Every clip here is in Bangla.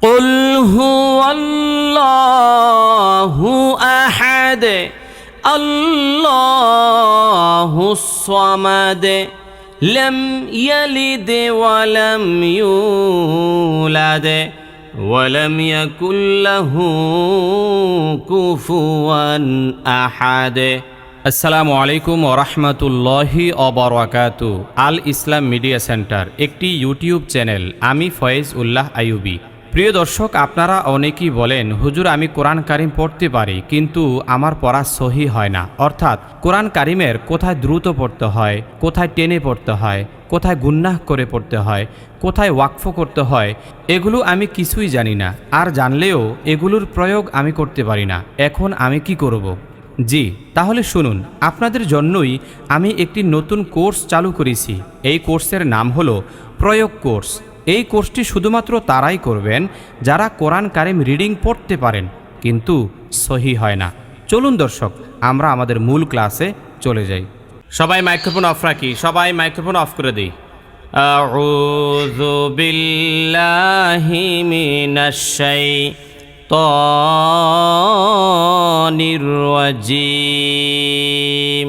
قل هو الله احد الله الصمد لم يلد ولم يولد ولم يكن له كفوا احد আসসালামু আলাইকুম ওরহমতুল্লাহি অবরাকাতু আল ইসলাম মিডিয়া সেন্টার একটি ইউটিউব চ্যানেল আমি ফয়েজ উল্লাহ আইয়ুবি প্রিয় দর্শক, আপনারা অনেকেই বলেন, হুজুর, আমি কোরআন কারিম পড়তে পারি, কিন্তু আমার পড়া সহি হয় না। অর্থাৎ, কোরআন কারিমের কোথায় দ্রুত পড়তে হয়, কোথায় টেনে পড়তে হয়, কোথায় গুন্নাহ করে পড়তে হয়, কোথায় ওয়াকফ করতে হয়, এগুলো আমি কিছুই জানি না। আর জানলেও এগুলোর প্রয়োগ আমি করতে পারি না। এখন আমি কি করব। জি, তাহলে শুনুন, আপনাদের জন্যই আমি একটি নতুন কোর্স চালু করেছি। এই কোর্সের নাম হলো প্রয়োগ কোর্স। এই কোর্সটি শুধুমাত্র তারাই করবেন যারা কোরআন কারিম রিডিং পড়তে পারেন কিন্তু সহি হয় না চলুন দর্শক আমরা আমাদের মূল ক্লাসে চলে যাই সবাই মাইক্রোফোন অফ রাখি সবাই মাইক্রোফোন অফ করে দিই أعوذ بالله من الشيطان الرجيم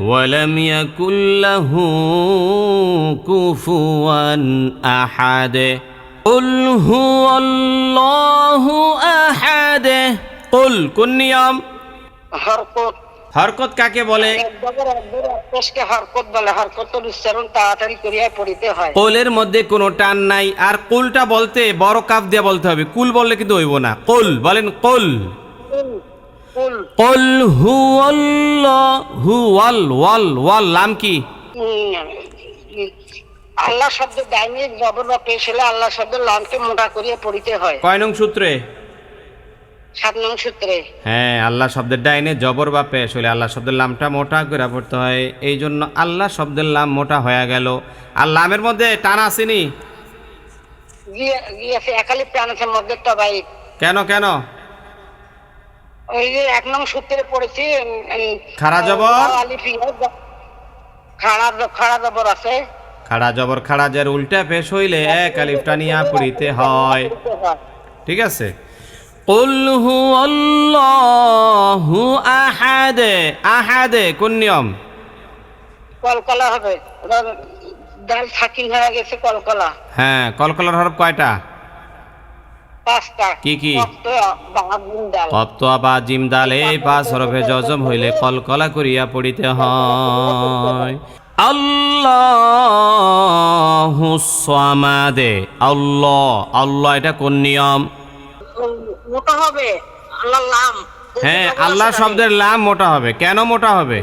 ولم يكن له كفوا احد قل هو الله احد قل কোন নিয়ম হরকত হরকত কাকে বলে একদমের একদম একপেশকে হরকত বলে হরকতের উচ্চারণ তাড়াতাড়ি করিয়া পড়িতে হয় কোলের মধ্যে কোনো টান নাই আর কুলটা বলতে বড় কাপ দিয়ে বলতে হবে কুল বললে কিন্তু হইব না কুল বলেন কুল কুল। হু হু ওয়াল ওয়াল ওয়াল নাম কি? আল্লাহ শব্দ ডাইনি জবর বা পেশ হলে আল্লাহ শব্দের লামকে মোটা করিয়া পড়িতে হয়। কয় নং সূত্রে? সাত নং সূত্রে। হ্যাঁ আল্লাহ শব্দের ডাইনে জবর বা পেশ হলে আল্লাহ শব্দের লামটা মোটা করে পড়তে হয়। এই জন্য আল্লাহ শব্দের লাম মোটা হয়ে গেল। আর লামের মধ্যে টান আসেনি গিয়ে গিয়েছে একালি প্রাণ আছে মধ্যে তবাই কেন কেন? ওই যে এক নং সূত্রে পড়েছি উম, উম, খাড়া জবর? আলিফ ইয়া জ- খাড়া জ- খাড়া জবর আছে খাড়া জবর খাড়া যার উল্টা পেশ হইলে এক আলিফটা নিয়া পড়িতে হয় পড়িতে হয়। ঠিক আছে قل هو الله أحد أحد কোন নিয়ম কলকলা হবে ওটা ডাল থাকিন হয়ে গেছে কলকলা হ্যাঁ কলকলার হরফ কয়টা পাঁচটা কি কি? মস্ত বাহাদুর ডাল কপ্ত বা জিম এই পাঁচ হরফে জজম হইলে কলকলা করিয়া পড়িতে হয়। আল্লাহ সামাদে আল্লাহ আল্লাহ এটা কোন নিয়ম? মোটা হবে আল্লাহ লাম। হ্যাঁ আল্লাহ শব্দের লাম মোটা হবে। কেন মোটা হবে?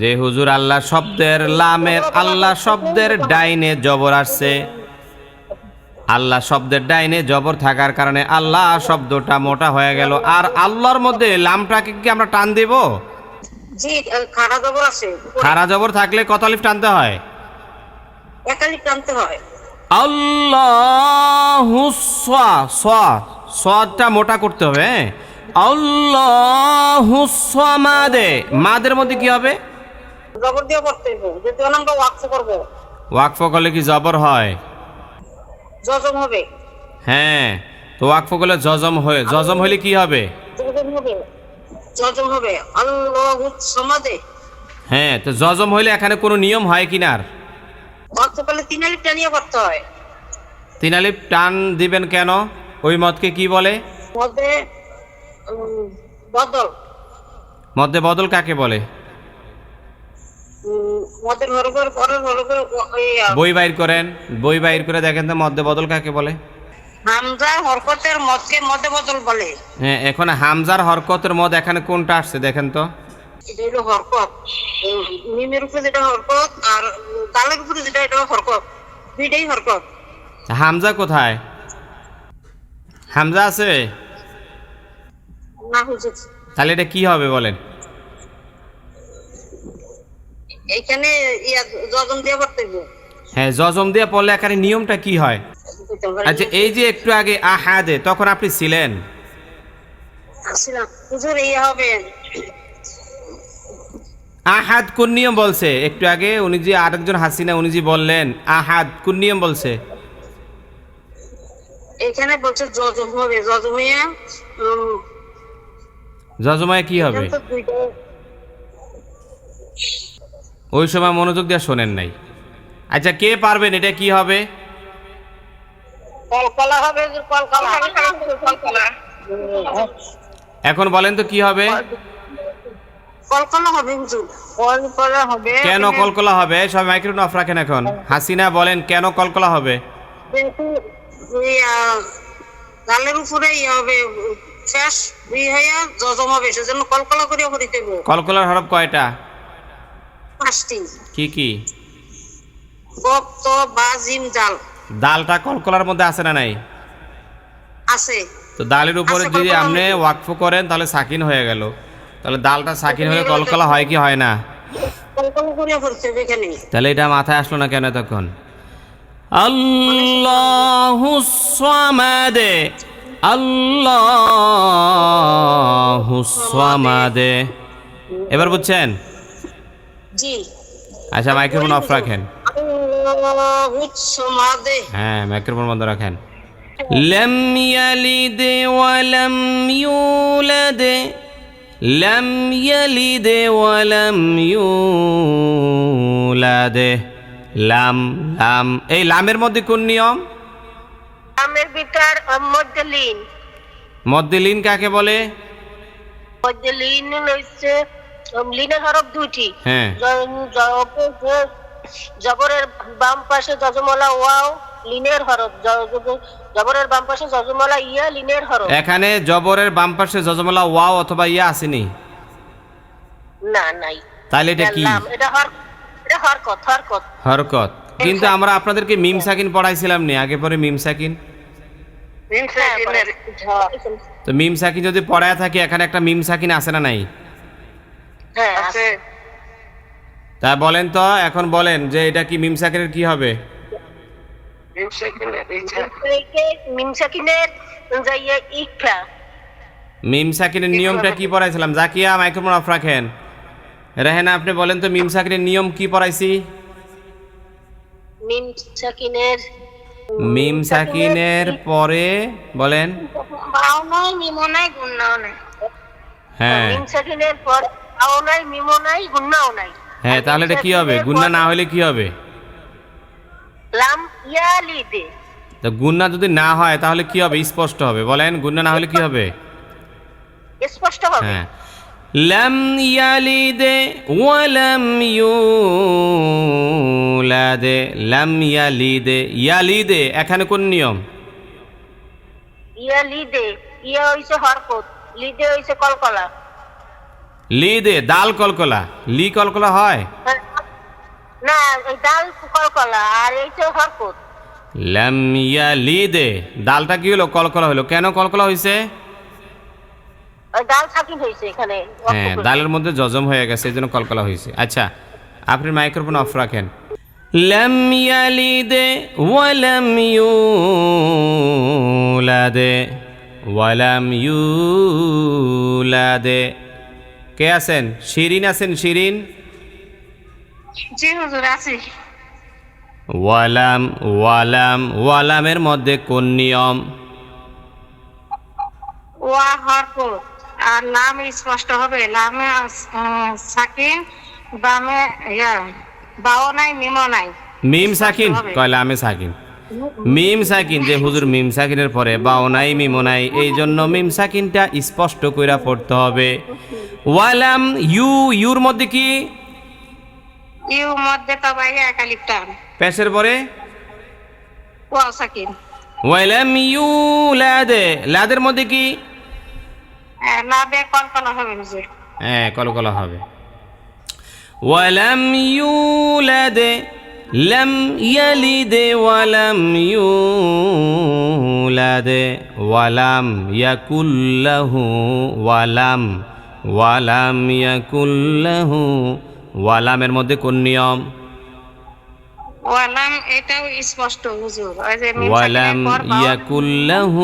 যে হুজুর আল্লাহ শব্দের লামের আল্লাহ শব্দের ডাইনে জবর আসছে। আল্লাহ শব্দের ডাইনে জবর থাকার কারণে আল্লাহ শব্দটা মোটা হয়ে গেল। আর আল্লাহর মধ্যে লামটাকে কি আমরা টান দেব? জি খাড়া জবর আছে। খারা জবর থাকলে কত লিফ টানতে হয়? হয়। আল্লাহ সদটা মোটা করতে হবে হ্যাঁ? আল্লাহ মাদে। মাদের মধ্যে কি হবে? জবর দিয়ে পড়তে হবে যদি আমরা ওয়াকফ করব। ওয়াকফ করলে কি জবর হয়? জজম হবে। হ্যাঁ তো ওয়াকফ করলে জজম হয়ে জজম হলে কি হবে? জজম হবে। জজম হবে। আল্লাহ সমাদে। হ্যাঁ তো জজম হইলে এখানে কোনো নিয়ম হয় কিনার ওয়াকফ করলে তিন আলিফ টানিয়ে পড়তে হয়। তিন আলিফ টান দিবেন কেন? ওই মতকে কি বলে? মধ্যে বদল। মধ্যে বদল কাকে বলে? বই বাইর করেন বই বাইর করে দেখেন তো মধ্যে বদল কাকে বলে? হামজা হরকতের মদকে মদে বদল বলে। হ্যাঁ এখন হামজার হরকতের মদ এখানে কোনটা আসছে দেখেন তো? এটা হলো হরকত। মিমের উপরে যেটা হরকত আর দালের উপরে যেটা এটা হরকত। দুইটাই হরকত। হামজা কোথায়? হামজা আছে? না হুজুর তাহলে এটা কি হবে বলেন? এখানে ইয়া যজন দিয়ে পড়তে হ্যাঁ জজম দিয়ে পড়লে এখানে নিয়মটা কি হয়? আচ্ছা এই যে একটু আগে আহাদে তখন আপনি ছিলেন? হুজুর ইয়ে হবে। আহাদ কোন নিয়ম বলছে? একটু আগে উনি যে আরেকজন হাসিনা উনি যে বললেন আহাদ কোন নিয়ম বলছে? এখানে বলছে যজম হবে। যজমিয়া উম, জজমায় কি হবে? ওই সময় মনোযোগ দিয়ে শোনেন নাই। আচ্ছা কে পারবেন? এটা কি হবে? এখন বলেন তো কি হবে? কেন কলকলা হবে? সব মাইক্রোফোন অফ রাখেন এখন। হাসিনা বলেন কেন কলকলা হবে? ইয়া, গালের উপরে ইয়ে হবে শেষ ই হইয়া হবে সেজন্য কলকলা করে করিতে হবে। কলকলার হরফ কয়টা? পাঁচটি। কি কি? গপ তো বা জিম জাল। দালটা কলকলার মধ্যে আছে না নাই? আছে। তো দালের উপরে যদি আপনি ওয়াকফ করেন তাহলে সাকিন হয়ে গেল। তাহলে দালটা সাকিন হয়ে কলকলা হয় কি হয় না? তাহলে এটা মাথায় আসলো না কেন তখন আল্লাহু সামাদে আল্লাহু সামাদে। এবার বুঝছেন? জি আচ্ছা মাইক্রোফোন অফ রাখেন আল্লাহু সমাদে হ্যাঁ মাইক্রোফোন বন্ধ রাখেন لم يلد ولم يولد لم يلد ولم يولد লাম লাম এই লামের মধ্যে কোন নিয়ম আমের ভিতর মধ্যে লিন মধ্যে লিন কাকে বলে মধ্যে লিন হচ্ছে লিনের হরফ দুইটি। হ্যাঁ। জবরের বাম পাশে যজমলা ওয়াও লিনের হরফ। জবরের বাম পাশে যজমলা ইয়া লিনের হরফ। এখানে জবরের বাম পাশে যজমলা ওয়াও অথবা ইয়া আসেনি? না নাই। তাহলে এটা কি? এটা হরকত হরকত। হরকত। কিন্তু আমরা আপনাদেরকে মিম সাকিন পড়াইছিলাম নি আগে পরে মিম সাকিন। হ্যাঁ, তো মিম সাকিন যদি পড়ায় থাকে এখানে একটা মিম সাকিন আছে না নাই? হ্যাঁ আছে। তা বলেন তো এখন বলেন যে এটা কি মিম সাকিনের কি হবে? মিম যাইয়া মিম নিয়মটা কি পড়াইছিলাম? জাকিয়া মাইক্রোফোন অফ রাখেন। রেহেনা আপনি বলেন তো মিম নিয়ম কি পড়াইছি? মিম সাকিনের মিম সাকিনের পরে বলেন। বাও নাই মিমো নাই গুন্নাও নাই। হ্যাঁ। মিম সাকিনের পর আও নাই মিমো নাই গুন্নাও নাই। হ্যাঁ তাহলে এটা কি হবে? গুন্না না হলে কি হবে? লাম ইয়ালি দে। তো গুন্না যদি না হয় তাহলে কি হবে? স্পষ্ট হবে। বলেন গুন্না না হলে কি হবে? স্পষ্ট হবে। হ্যাঁ। লাম ইয়ালিদে ওয়ালাম ইউলাদে লাম ইয়ালিদে ইয়ালিদে এখানে কোন নিয়ম? ইয়া লিদে ইয়া হইছে হরকত। লিদে হইছে কলকলা। লিদে দাল কলকলা। লি কলকলা হয়? না এই ডাল কলকলা আর এই তো হরকত লাম ইয়ালিদে দালটা কি হলো? কলকলা হলো। কেন কলকলা হয়েছে ডাল সাকিন হইছে এখানে হ্যাঁ দালের মধ্যে জজম হয়ে গেছে এই জন্য কলকলা হয়েছে। আচ্ছা আপনি মাইক্রোফোন অফ রাখেন। লাম ইয়ালিদে ওয়ালাম ইউলাদে ওয়ালাম ইউলাদে কে আছেন? শিরিন আছেন শিরিন? জি হুজুর আছে। ওয়ালাম ওয়ালাম ওয়ালামের মধ্যে কোন নিয়ম? ওয়া হরকত আর নাম স্পষ্ট হবে। নামে সাকিন বামে ইয়া বাও নাই মিমো নাই। মিম সাকিন? হবে। কয়লা আমি সাকিন। মিম সাকিন যে হুজুর মিম সাকিনের পরে বাও নাই মিমো নাই এই জন্য মিম সাকিনটা স্পষ্ট কইরা পড়তে হবে। ওয়ালাম ইউ ইউর মধ্যে কি? ইউ মধ্যে তো ভাই একালিপ টান পেশের পরে? ওয়া সাকিন। ওয়ালাম ইউ লাদে লাদের মধ্যে কি? লাভে কল্পনা হবে হুজুর। হ্যাঁ কলকলা হবে। ওয়ালাম ইউলাদে لم يلد ولم يولد ولم يكن له ولم ولم يكن له ওয়ালামের মধ্যে কোন নিয়ম ওয়ালাম এটাও স্পষ্ট হুজুর ওই যে মিম ওয়ালাম সাকিনের পর বাও- ইয়াকুল্লাহু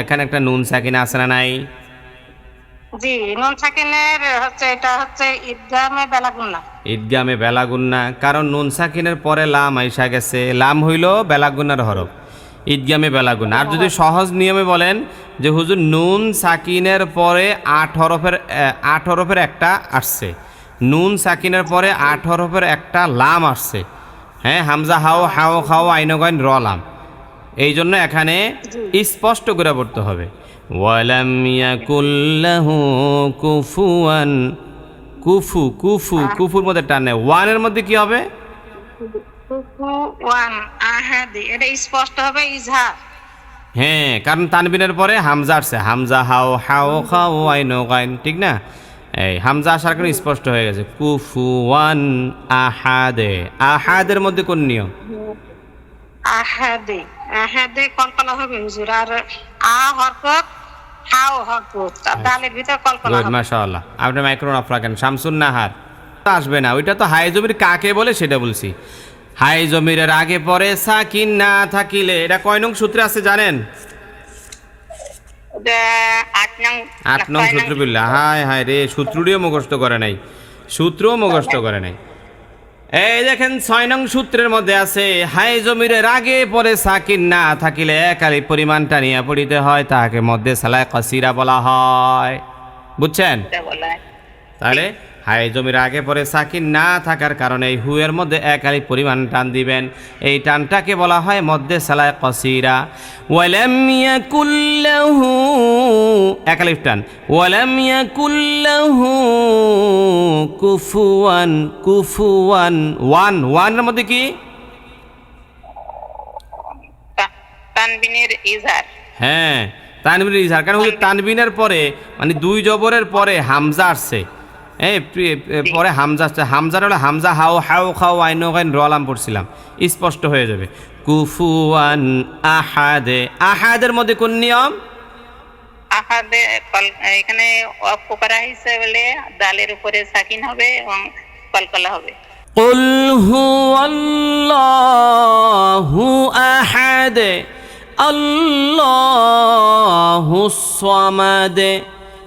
এখানে একটা নুন সাকিন আছে না নাই জি নুন সাকিনের হচ্ছে এটা হচ্ছে ঈদগামে বেলাগুন্না ঈদগামে বেলাগুন্না কারণ নুন সাকিনের পরে লাম আইসা গেছে। লাম হইল বেলাগুন্নার হরফ। ঈদগামে বেলাগুন্না। আর যদি সহজ নিয়মে বলেন যে হুজুর নুন সাকিনের পরে আট হরফের আট হরফের একটা আসছে। নুন সাকিনের পরে আট হরফের একটা লাম আসছে। হ্যাঁ হামজা হাও হাও খাও আইনগইন র লাম। এই জন্য এখানে স্পষ্ট করে পড়তে হবে। ওয়ালাম ইয়াকুল্লাহু কুফুয়ান কুফু কুফু কুফুর মধ্যে টানে। ওয়ানের মধ্যে কি হবে? হ্যাঁ কারণ তানবিনের পরে হামজা আসছে। হামজা হাও হাও খাও আইন গাইন ঠিক না? এই হামজা আসার কারণে স্পষ্ট হয়ে গেছে। কুফু ওয়ান আহাদে। আহাদের মধ্যে কোন নিয়ম? আহাদে। আহাদে কলকলা হবে হুজুর? আর আ হরকত হাও ভিতর গুড মাশাআল্লাহ। আপনি মাইক্রোন অফ রাখেন। শামসুন নাহার। আসবে না ওইটা তো হাই জমির কাকে বলে সেটা বলছি। হাই জমিরের আগে পরে সাকিন না থাকিলে এটা কয় নং সূত্রে আছে জানেন? আট নং আট নং সূত্র বিল্লা হায় হায় রে সূত্রটিও মুখস্থ করে নাই। সূত্রও মুখস্থ করে নাই। এই দেখেন ছয় নং সূত্রের মধ্যে আছে হাই জমিরের আগে পরে সাকিন না থাকিলে একালি পরিমাণটা নিয়ে পড়িতে হয় তাহাকে মধ্যে সালায় কসিরা বলা হয় বুঝছেন। তাহলে হাই জমির আগে পরে সাকিন না থাকার কারণে এই হুয়ের মধ্যে একালি পরিমাণ টান দিবেন। এই টানটাকে বলা হয় মধ্যে সালায় কসিরা। ওয়ালাম ইয়াকুল্লাহু একালিফ টান। ওয়ালাম ইয়াকুল্লাহু কুফুয়ান কুফুয়ান ওয়ান। ওয়ানের মধ্যে কি? তানবিনের ইজহার হ্যাঁ তানবিনের ইজহার কারণ তানবিনের পরে মানে দুই জবরের পরে হামজা আসছে। হ্যাঁ প্রি- এ- পরে হামজা আসছে হামজার হলে হামজা হাও হাও খাও আইনো গাইন রলাম পড়ছিলাম স্পষ্ট হয়ে যাবে কুফুয়ান আহাদে আহাদের মধ্যে কোন নিয়ম আহাদে কল- এখানে অফ করা হয়েছে বলে দালের উপরে সাকিন হবে এবং কলকলা হবে قل هو الله أحد الله الصمد